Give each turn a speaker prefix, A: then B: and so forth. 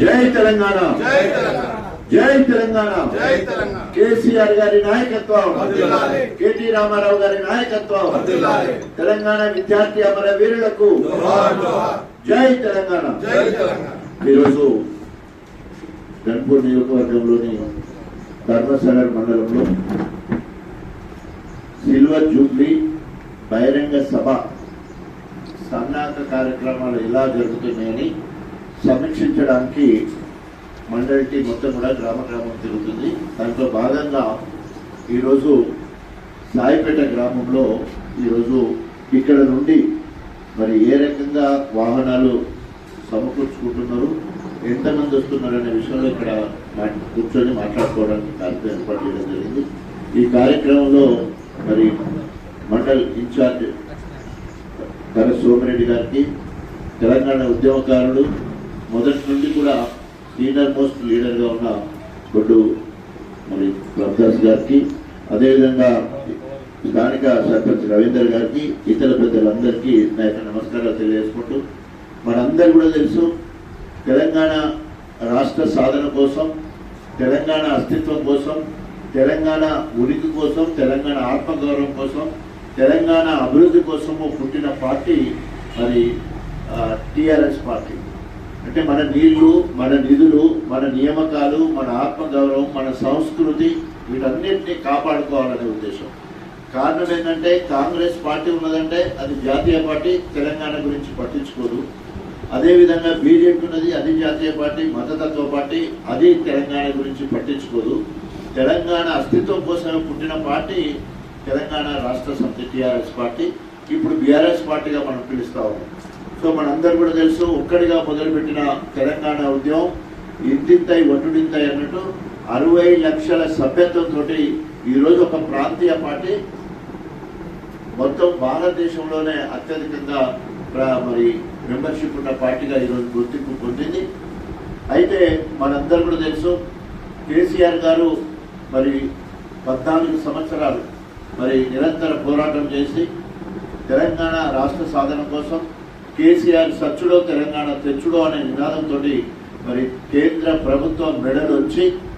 A: జై తెలంగాణ.
B: జై తెలంగాణ.
A: జై తెలంగాణ.
B: జై తెలంగాణ.
A: కేసీఆర్ గారి నాయకత్వం. కేటీ రామారావు గారి నాయకత్వం. తెలంగాణ విద్యార్థి అమర వీరులకు జై తెలంగాణ. ఈరోజు గన్పూర్ నియోజకవర్గంలోని ధర్మసాగర్ మండలంలో సిల్వర్ జూబ్లీ బహిరంగ సభ సన్నాహక కార్యక్రమాలు ఎలా జరుగుతున్నాయని సమీక్షించడానికి మండలి టీ మొత్తం కూడా గ్రామ గ్రామం తిరుగుతుంది. దాంట్లో భాగంగా ఈరోజు సాయిపేట గ్రామంలో ఈరోజు ఇక్కడ నుండి మరి ఏ రకంగా వాహనాలు సమకూర్చుకుంటున్నారు ఎంతమంది వస్తున్నారు అనే విషయంలో ఇక్కడ కూర్చొని మాట్లాడుకోవడానికి కార్యక్రమం ఏర్పాటు చేయడం జరిగింది. ఈ కార్యక్రమంలో మరి మండల్ ఇన్ఛార్జ్ కర సోమిరెడ్డి గారికి. తెలంగాణ ఉద్యమకారుడు మొదటి నుండి కూడా సీనియర్ మోస్ట్ లీడర్గా ఉన్న బొడ్డు మరి ప్రభుదాస్ గారికి. అదేవిధంగా స్థానిక సర్పంచ్ రవీందర్ గారికి ఇతర పెద్దలందరికీ నా యొక్క నమస్కారాలు తెలియజేసుకుంటూ మనందరూ కూడా తెలుసు తెలంగాణ రాష్ట్ర సాధన కోసం తెలంగాణ అస్తిత్వం కోసం తెలంగాణ ఉనికి కోసం తెలంగాణ ఆత్మగౌరవం కోసం తెలంగాణ అభివృద్ధి కోసము పుట్టిన పార్టీ మరి టిఆర్ఎస్ పార్టీ. అంటే మన నీళ్ళు మన నిధులు మన నియామకాలు మన ఆత్మగౌరవం మన సంస్కృతి వీటన్నింటినీ కాపాడుకోవాలనే ఉద్దేశం. కారణం ఏంటంటే కాంగ్రెస్ పార్టీ ఉన్నదంటే అది జాతీయ పార్టీ తెలంగాణ గురించి పట్టించుకోదు. అదేవిధంగా బీజేపీ ఉన్నది అది జాతీయ పార్టీ మతతత్వ పార్టీ అది తెలంగాణ గురించి పట్టించుకోదు. తెలంగాణ అస్తిత్వం కోసమే పుట్టిన పార్టీ తెలంగాణ రాష్ట్ర సమితి టీఆర్ఎస్ పార్టీ ఇప్పుడు బీఆర్ఎస్ పార్టీగా మనం పిలుస్తా ఉన్నాం. సో మనందరూ కూడా తెలుసు ఒక్కడిగా మొదలుపెట్టిన తెలంగాణ ఉద్యమం ఇంతింతై ఒట్టుడింతై అన్నట్టు అరవై లక్షల సభ్యత్వంతో ఈరోజు ఒక ప్రాంతీయ పార్టీ మొత్తం భారతదేశంలోనే అత్యధికంగా ప్ర- మరి మెంబర్షిప్ ఉన్న పార్టీగా ఈరోజు గుర్తింపు పొందింది. అయితే మనందరూ కూడా తెలుసు కేసీఆర్ గారు మరి పద్నాలుగు సంవత్సరాలు మరి నిరంతర పోరాటం చేసి తెలంగాణ రాష్ట్ర సాధన కోసం కేసీఆర్ సచ్చుడో తెలంగాణ తెచ్చుడో అనే నినాదంతో మరి కేంద్ర ప్రభుత్వం మెడలు వచ్చి